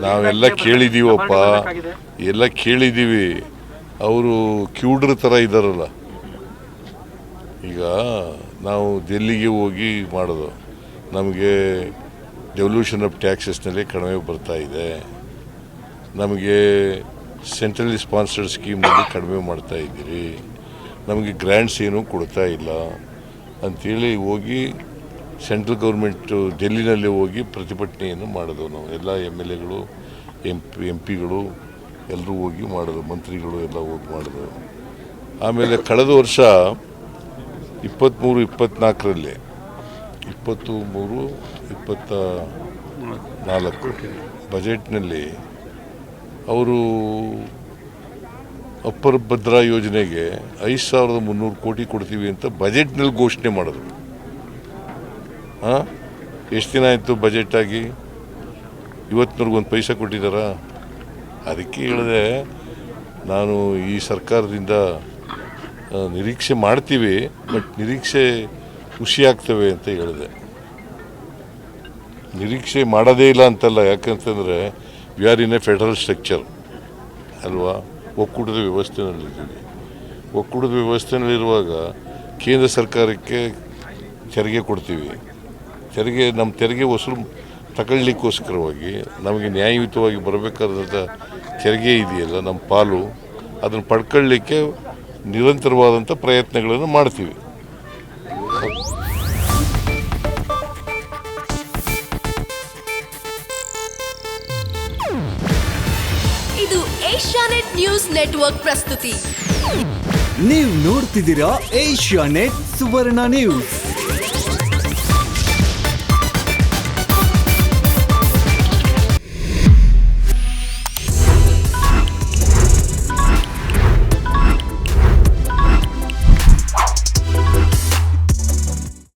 ನಾವೆಲ್ಲ ಕೇಳಿದೀವಪ್ಪ. ಎಲ್ಲ ಕೇಳಿದ್ದೀವಿ ಅವರು ಕ್ಯೂಡ್ರ ಥರ ಇದ್ದಾರಲ್ಲ. ಈಗ ನಾವು ದೆಲ್ಲಿಗೆ ಹೋಗಿ ಮಾಡೋದು. ನಮಗೆ ಡೆವಲ್ಯೂಷನ್ ಆಫ್ ಟ್ಯಾಕ್ಸಸ್ನಲ್ಲಿ ಕಡಿಮೆ ಬರ್ತಾ ಇದೆ. ನಮಗೆ ಸೆಂಟ್ರಲ್ ಸ್ಪಾನ್ಸರ್ಡ್ ಸ್ಕೀಮಲ್ಲಿ ಕಡಿಮೆ ಮಾಡ್ತಾ ಇದ್ದೀರಿ. ನಮಗೆ ಗ್ರ್ಯಾಂಡ್ಸ್ ಏನೂ ಕೊಡ್ತಾ ಇಲ್ಲ. ಅಂಥೇಳಿ ಹೋಗಿ ಸೆಂಟ್ರಲ್ ಗೌರ್ಮೆಂಟು ಡೆಲ್ಲಿನಲ್ಲಿ ಹೋಗಿ ಪ್ರತಿಭಟನೆಯನ್ನು ಮಾಡಿದೆವು ನಾವು. ಎಲ್ಲ ಎಂ ಎಲ್ ಎಗಳು, ಎಂ ಪಿ, ಎಂ ಪಿಗಳು ಎಲ್ಲರೂ ಹೋಗಿ ಮಾಡಿದ್ರು, ಮಂತ್ರಿಗಳು ಎಲ್ಲ ಹೋಗಿ ಮಾಡಿದ್ರು. ಆಮೇಲೆ ಕಳೆದ ವರ್ಷ ಇಪ್ಪತ್ತ್ಮೂರು, ಇಪ್ಪತ್ತ್ನಾಲ್ಕರಲ್ಲಿ ಇಪ್ಪತ್ತು ಮೂರು ಇಪ್ಪತ್ತ ನಾಲ್ಕು ಬಜೆಟ್ನಲ್ಲಿ ಅವರು ಅಪ್ಪರ್ ಭದ್ರಾ ಯೋಜನೆಗೆ ಐದು ಸಾವಿರದ ಮುನ್ನೂರು ಕೋಟಿ ಕೊಡ್ತೀವಿ ಅಂತ ಬಜೆಟ್ನಲ್ಲಿ ಘೋಷಣೆ ಮಾಡಿದ್ರು. ಹಾಂ? ಎಷ್ಟು ದಿನ ಆಯಿತು ಬಜೆಟ್ ಆಗಿ? ಇವತ್ತಿನವ್ರಿಗೆ ಒಂದು ಪೈಸೆ ಕೊಟ್ಟಿದ್ದಾರಾ ಅದಕ್ಕೆ ಹೇಳಿದೆ, ನಾನು ಈ ಸರ್ಕಾರದಿಂದ ನಿರೀಕ್ಷೆ ಮಾಡ್ತೀವಿ ಬಟ್ ನಿರೀಕ್ಷೆ ಖುಷಿಯಾಗ್ತವೆ ಅಂತ ಹೇಳಿದೆ. ನಿರೀಕ್ಷೆ ಮಾಡೋದೇ ಇಲ್ಲ ಅಂತಲ್ಲ, ಯಾಕಂತಂದರೆ we are in a federal structure ಅಲ್ವಾ? ಒಕ್ಕೂಟದ ವ್ಯವಸ್ಥೆನಲ್ಲಿದ್ದೀವಿ ಒಕ್ಕೂಟದ ವ್ಯವಸ್ಥೆನಲ್ಲಿರುವಾಗ ಕೇಂದ್ರ ಸರ್ಕಾರಕ್ಕೆ ತೆರಿಗೆ ಕೊಡ್ತೀವಿ. ತೆರಿಗೆ ನಮ್ಮ ತೆರಿಗೆ ವಸೂಲು ತಗೊಳ್ಳಿಕ್ಕೋಸ್ಕರವಾಗಿ ನಮಗೆ ನ್ಯಾಯಯುತವಾಗಿ ಬರಬೇಕಾದಂಥ ತೆರಿಗೆ ಇದೆಯಲ್ಲ ನಮ್ಮ ಪಾಲು ಅದನ್ನು ಪಡ್ಕೊಳ್ಳಿಕ್ಕೆ ನಿರಂತರವಾದಂಥ ಪ್ರಯತ್ನಗಳನ್ನು ಮಾಡ್ತೀವಿ. ಇದು ಏಷ್ಯಾನೆಟ್ ನ್ಯೂಸ್ ನೆಟ್ವರ್ಕ್ ಪ್ರಸ್ತುತಿ. ನೀವು ನೋಡ್ತಿದ್ದೀರಾ ಏಷ್ಯಾ ನೆಟ್ ಸುವರ್ಣ ನ್ಯೂಸ್.